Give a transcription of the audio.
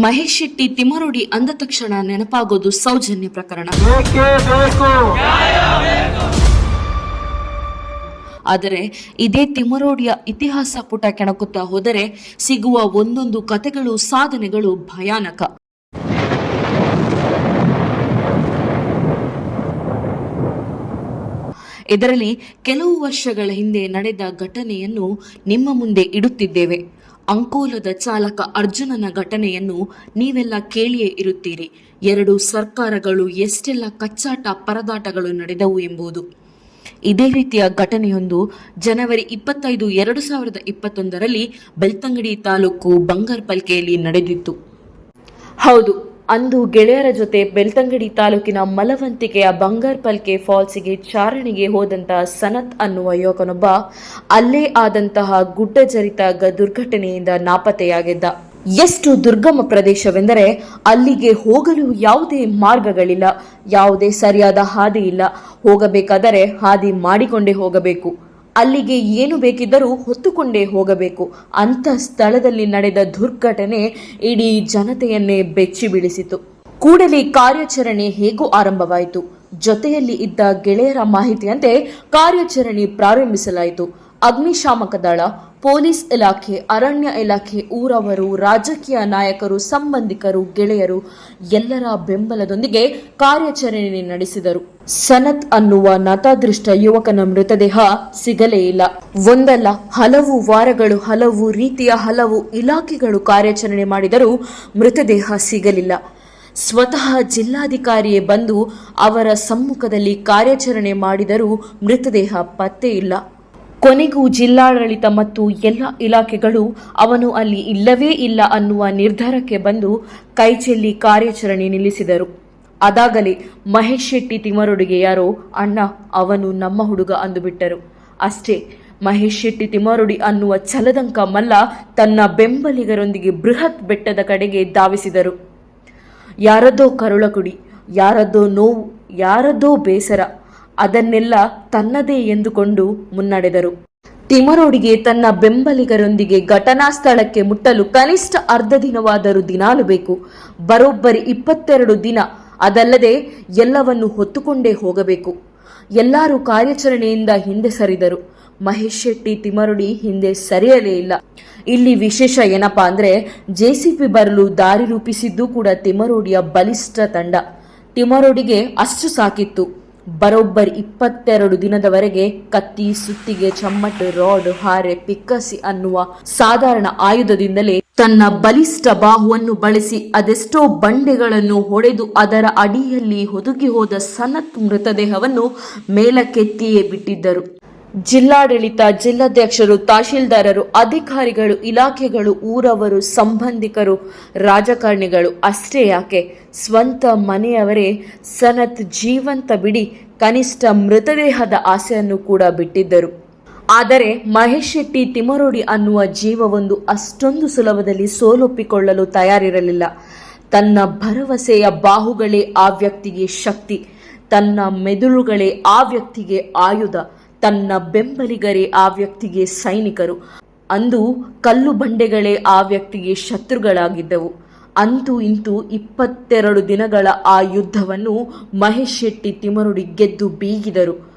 ಮಹೇಶ್ ಶೆಟ್ಟಿ ತಿಮರೋಡಿ ಅಂದ ತಕ್ಷಣ ನೆನಪಾಗೋದು ಸೌಜನ್ಯ ಪ್ರಕರಣ. ಆದರೆ ಇದೇ ತಿಮರೋಡಿಯ ಇತಿಹಾಸ ಪುಟ ಕೆಣಕುತ್ತಾ ಹೋದರೆ ಸಿಗುವ ಒಂದೊಂದು ಕಥೆಗಳು ಸಾಧನೆಗಳು ಭಯಾನಕ. ಇದರಲ್ಲಿ ಕೆಲವು ವರ್ಷಗಳ ಹಿಂದೆ ನಡೆದ ಘಟನೆಯನ್ನು ನಿಮ್ಮ ಮುಂದೆ ಇಡುತ್ತಿದ್ದೇವೆ. ಅಂಕೋಲದ ಚಾಲಕ ಅರ್ಜುನನ ಘಟನೆಯನ್ನು ನೀವೆಲ್ಲ ಕೇಳಿಯೇ ಇರುತ್ತೀರಿ. ಎರಡು ಸರ್ಕಾರಗಳು ಎಷ್ಟೆಲ್ಲ ಕಚ್ಚಾಟ ಪರದಾಟಗಳು ನಡೆದವು ಎಂಬುದು. ಇದೇ ರೀತಿಯ ಘಟನೆಯೊಂದು ಜನವರಿ ಇಪ್ಪತ್ತೈದು, ಎರಡು ಸಾವಿರದ ಇಪ್ಪತ್ತೊಂದರಲ್ಲಿ ಬೆಳ್ತಂಗಡಿ ತಾಲೂಕು ಬಂಗಾರಪಲ್ಕೆಯಲ್ಲಿ ನಡೆದಿತ್ತು. ಹೌದು ಅಂದು ಗೆಳೆಯರ ಜೊತೆ ಬೆಳ್ತಂಗಡಿ ತಾಲೂಕಿನ ಮಲವಂತಿಕೆಯ ಬಂಗಾರ್ಪಲ್ಕೆ ಫಾಲ್ಸಿಗೆ ಚಾರಣಿಗೆ ಹೋದಂತಹ ಸನತ್ ಅನ್ನುವ ಯುವಕನೊಬ್ಬ ಅಲ್ಲೇ ಆದಂತಹ ಗುಡ್ಡ ಜರಿತ ದುರ್ಘಟನೆಯಿಂದ ನಾಪತ್ತೆಯಾಗಿದ್ದ. ಎಷ್ಟು ದುರ್ಗಮ ಪ್ರದೇಶವೆಂದರೆ ಅಲ್ಲಿಗೆ ಹೋಗಲು ಯಾವುದೇ ಮಾರ್ಗಗಳಿಲ್ಲ, ಯಾವುದೇ ಸರಿಯಾದ ಹಾದಿ ಇಲ್ಲ. ಹೋಗಬೇಕಾದರೆ ಹಾದಿ ಮಾಡಿಕೊಂಡೇ ಹೋಗಬೇಕು. ಅಲ್ಲಿಗೆ ಏನು ಬೇಕಿದ್ದರೂ ಹೊತ್ತುಕೊಂಡೇ ಹೋಗಬೇಕು. ಅಂಥ ಸ್ಥಳದಲ್ಲಿ ನಡೆದ ದುರ್ಘಟನೆ ಇಡೀ ಜನತೆಯನ್ನೇ ಬೆಚ್ಚಿ ಬೀಳಿಸಿತು. ಕೂಡಲೇ ಕಾರ್ಯಾಚರಣೆ ಹೇಗೂ ಆರಂಭವಾಯಿತು. ಜೊತೆಯಲ್ಲಿ ಇದ್ದ ಗೆಳೆಯರ ಮಾಹಿತಿಯಂತೆ ಕಾರ್ಯಾಚರಣೆ ಪ್ರಾರಂಭಿಸಲಾಯಿತು. ಅಗ್ನಿಶಾಮಕ ದಳ, ಪೊಲೀಸ್ ಇಲಾಖೆ, ಅರಣ್ಯ ಇಲಾಖೆ, ಊರವರು, ರಾಜಕೀಯ ನಾಯಕರು, ಸಂಬಂಧಿಕರು, ಗೆಳೆಯರು ಎಲ್ಲರ ಬೆಂಬಲದೊಂದಿಗೆ ಕಾರ್ಯಾಚರಣೆ ನಡೆಸಿದರು. ಸನತ್ ಅನ್ನುವ ನತಾದೃಷ್ಟ ಯುವಕನ ಮೃತದೇಹ ಸಿಗಲೇ ಇಲ್ಲ. ಒಂದಲ್ಲ, ಹಲವು ವಾರಗಳು, ಹಲವು ರೀತಿಯ ಹಲವು ಇಲಾಖೆಗಳು ಕಾರ್ಯಾಚರಣೆ ಮಾಡಿದರೂ ಮೃತದೇಹ ಸಿಗಲಿಲ್ಲ. ಸ್ವತಃ ಜಿಲ್ಲಾಧಿಕಾರಿಯೇ ಬಂದು ಅವರ ಸಮ್ಮುಖದಲ್ಲಿ ಕಾರ್ಯಾಚರಣೆ ಮಾಡಿದರೂ ಮೃತದೇಹ ಪತ್ತೆ ಇಲ್ಲ. ಕೊನೆಗೂ ಜಿಲ್ಲಾಡಳಿತ ಮತ್ತು ಎಲ್ಲ ಇಲಾಖೆಗಳು ಅವನು ಅಲ್ಲಿ ಇಲ್ಲವೇ ಇಲ್ಲ ಅನ್ನುವ ನಿರ್ಧಾರಕ್ಕೆ ಬಂದು ಕೈಚೆಲ್ಲಿ ಕಾರ್ಯಾಚರಣೆ ನಿಲ್ಲಿಸಿದರು. ಅದಾಗಲೇ ಮಹೇಶ್ ಶೆಟ್ಟಿ ತಿಮರುಡಿಗೆ ಯಾರೋ ಅಣ್ಣ ಅವನು ನಮ್ಮ ಹುಡುಗ ಅಂದುಬಿಟ್ಟರು. ಅಷ್ಟೇ, ಮಹೇಶ್ ಶೆಟ್ಟಿ ತಿಮರುಡಿ ಅನ್ನುವ ಛಲದಂಕ ಮಲ್ಲ ತನ್ನ ಬೆಂಬಲಿಗರೊಂದಿಗೆ ಬೃಹತ್ ಬೆಟ್ಟದ ಕಡೆಗೆ ಧಾವಿಸಿದರು. ಯಾರದ್ದೋ ಕರುಳಕುಡಿ, ಯಾರದ್ದೋ ನೋವು, ಯಾರದ್ದೋ ಬೇಸರ, ಅದನ್ನೆಲ್ಲ ತನ್ನದೇ ಎಂದುಕೊಂಡು ಮುನ್ನಡೆದರು. ತಿಮರೋಡಿಗೆ ತನ್ನ ಬೆಂಬಲಿಗರೊಂದಿಗೆ ಘಟನಾ ಸ್ಥಳಕ್ಕೆ ಮುಟ್ಟಲು ಕನಿಷ್ಠ ಅರ್ಧ ದಿನವಾದರೂ ದಿನಾಲು ಬೇಕು. ಬರೋಬ್ಬರಿ ಇಪ್ಪತ್ತೆರಡು ದಿನ ಅದಲ್ಲದೆ ಎಲ್ಲವನ್ನು ಹೊತ್ತುಕೊಂಡೇ ಹೋಗಬೇಕು. ಎಲ್ಲರೂ ಕಾರ್ಯಾಚರಣೆಯಿಂದ ಹಿಂದೆ ಸರಿದರು. ಮಹೇಶ್ ಶೆಟ್ಟಿ ತಿಮರುಡಿ ಹಿಂದೆ ಸರಿಯಲೇ ಇಲ್ಲ. ಇಲ್ಲಿ ವಿಶೇಷ ಏನಪ್ಪಾ ಅಂದ್ರೆ ಜೆಸಿಪಿ ಬರಲು ದಾರಿ ರೂಪಿಸಿದ್ದು ಕೂಡ ತಿಮರೋಡಿಯ ಬಲಿಷ್ಠ ತಂಡ. ತಿಮರೋಡಿಗೆ ಅಷ್ಟು ಸಾಕಿತ್ತು. ಬರೋಬ್ಬರಿ ಇಪ್ಪತ್ತೆರಡು ದಿನದವರೆಗೆ ಕತ್ತಿ ಸುತ್ತಿಗೆ ಚಮ್ಮಟ ರಾಡ್ ಹಾರೆ ಪಿಕ್ಕಸಿ ಅನ್ನುವ ಸಾಧಾರಣ ಆಯುಧದಿಂದಲೇ ತನ್ನ ಬಲಿಷ್ಠ ಬಾಹುವನ್ನು ಬಳಸಿ ಅದೆಷ್ಟೋ ಬಂಡೆಗಳನ್ನು ಹೊಡೆದು ಅದರ ಅಡಿಯಲ್ಲಿ ಹುದುಗಿ ಹೋದ ಸನತ್ ಮೃತದೇಹವನ್ನು ಮೇಲಕ್ಕೆತ್ತಿಯೇ ಬಿಟ್ಟಿದ್ದರು. ಜಿಲ್ಲಾಡಳಿತ ಜಿಲ್ಲಾಧ್ಯಕ್ಷರು, ತಹಶೀಲ್ದಾರರು, ಅಧಿಕಾರಿಗಳು, ಇಲಾಖೆಗಳು, ಊರವರು, ಸಂಬಂಧಿಕರು, ರಾಜಕಾರಣಿಗಳು, ಅಷ್ಟೇ ಯಾಕೆ? ಸ್ವಂತ ಮನೆಯವರೇ ಸನತ್ ಜೀವಂತ ಬಿಡಿ ಕನಿಷ್ಠ ಮೃತದೇಹದ ಆಸೆಯನ್ನು ಕೂಡ ಬಿಟ್ಟಿದ್ದರು. ಆದರೆ ಮಹೇಶ್ ಶೆಟ್ಟಿ ತಿಮರೋಡಿ ಅನ್ನುವ ಜೀವವೊಂದು ಅಷ್ಟೊಂದು ಸುಲಭದಲ್ಲಿ ಸೋಲೊಪ್ಪಿಕೊಳ್ಳಲು ತಯಾರಿರಲಿಲ್ಲ. ತನ್ನ ಭರವಸೆಯ ಬಾಹುಗಳೇ ಆ ವ್ಯಕ್ತಿಗೆ ಶಕ್ತಿ, ತನ್ನ ಮೆದುಳುಗಳೇ ಆ ವ್ಯಕ್ತಿಗೆ ಆಯುಧ. ತನ್ನ ಬೆಂಬಲಿಗರೇ ಆ ವ್ಯಕ್ತಿಗೆ ಸೈನಿಕರು. ಅಂದು ಕಲ್ಲು ಬಂಡೆಗಳೇ ಆ ವ್ಯಕ್ತಿಗೆ ಶತ್ರುಗಳಾಗಿದ್ದವು. ಅಂತೂ ಇಂತೂ ಇಪ್ಪತ್ತೆರಡು ದಿನಗಳ ಆ ಯುದ್ಧವನ್ನು ಮಹೇಶ್ ಶೆಟ್ಟಿ ತಿಮರುಡಿ ಗೆದ್ದು ಬೀಗಿದರು.